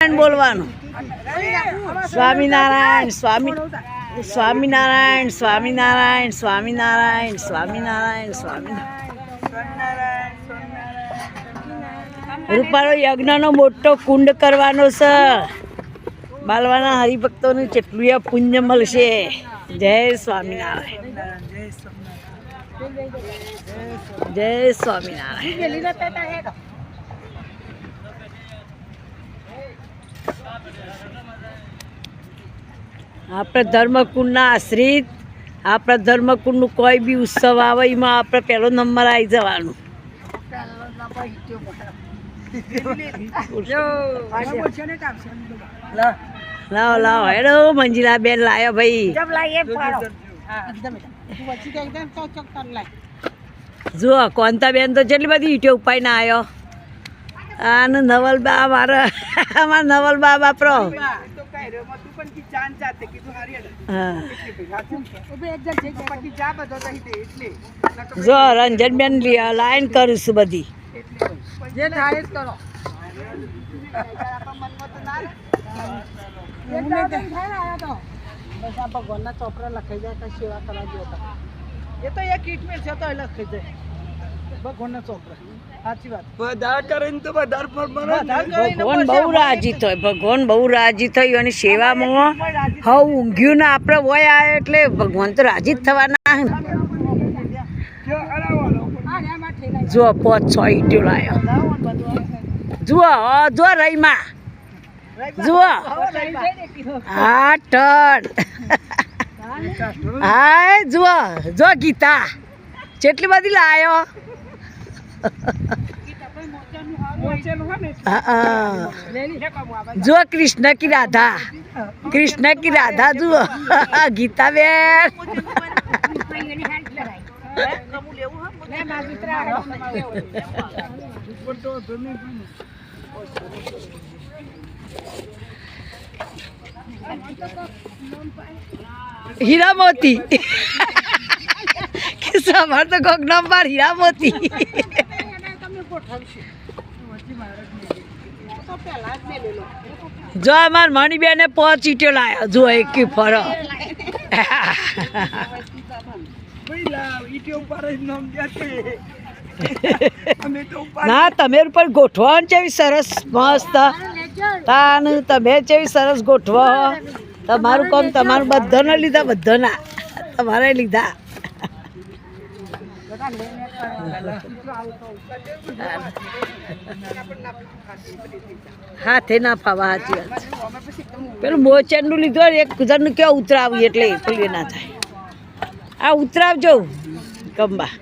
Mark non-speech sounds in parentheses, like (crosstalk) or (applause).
સ્વામિનારાયણ સ્વામિનારાયણ, સ્વામી, સ્વામિનારાયણ સ્વામિનારાયણ સ્વામિનારાયણ સ્વામિનારાયણ સ્વામિનારાયણ. રૂપાળો યજ્ઞનો મોટો કુંડ કરવાનો છે. બાલવાના હરિભક્તોનું જેટલું એ પુણ્ય મળશે. જય સ્વામિનારાયણ. જય સ્વામિનારાયણ. આપણે ધર્મકુંડના આશ્રિત, આપણા ધર્મકુંડનું કોઈ બી ઉત્સવ આવે, એમાં આપણે પહેલો નંબર આવી જવાનું. લાવો લાવો, હેડો મંજીલા બેન લાયો ભાઈ. જુઓ કોંતા બેન તો જેટલી બધી ઈટો ઉપાય ના આવ્યો. આને નવલબા મારા અમારા નવલબા બાપરો હા. જો રંજનબેન લાઈન કરું છું બધી. જે થાય કરો. ભગવાનના ચોપડા લખાઈ જાય તો સેવા કરવા જોઈએ એ તો એક ટ્રીટમેન્ટ છે તો લખી લખાઈ જાય. ભગવાનના ચોપડા સાચી વાત. બધા કરીને તો બધા ભગવાન બહુ રાજી થયો ભગવાન બહુ રાજી થયું અને સેવામાં હવે ઊંઘ્યું ને આપણે હોય આવે એટલે ભગવાન તો રાજી જ થવાના. જો પોચ છ ઈટ્યો લાયો. જુઓ જો રહીમાં જુઓ. હા ટન હા જુઓ જો ગીતા. કેટલી બધી લાયો. જો કૃષ્ણ કી રાધા. કૃષ્ણ કી રાધા જુઓ. (laughs) ગીતાબેન હીરા મોતી (laughs) કે સવાર તો કોક નંબર હીરા મોતી (laughs) જો અમાર મણીબેને પોચ ઈટ્યો લાયા જો એક ફર. ના તમે ઉપર ગોઠવો ને જેવી સરસ, મસ્ત. તાન, તમે જેવી સરસ ગોઠવો. તમારું કામ તમારું બધાને લીધા, બધાના. તમારે લીધા. હાથે ના ફાવા, સાચી વાત. પેલું મોચેરનું લીધું એક જણનું કેવું ઉતરાવ્યું એટલે પેલું ના થાય. આ ઉતરાવજો કંબા